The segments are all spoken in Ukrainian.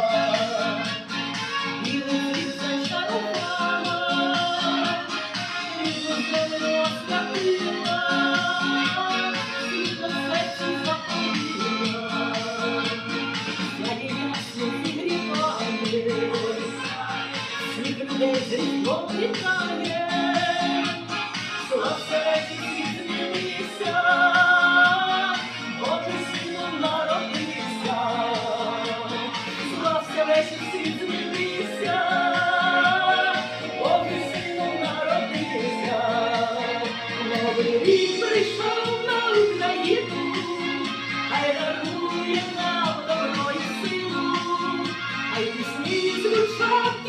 запалала, і летить Хай пісні звучать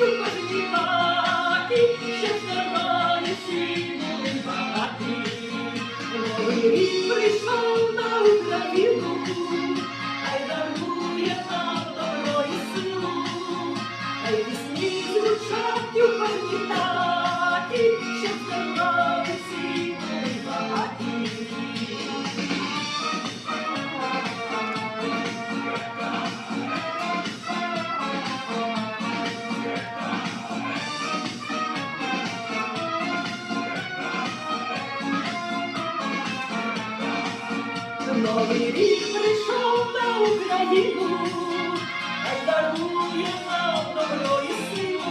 у хаті, щоб Новий рік прийшов на Україну, хай дарує нам добро і силу.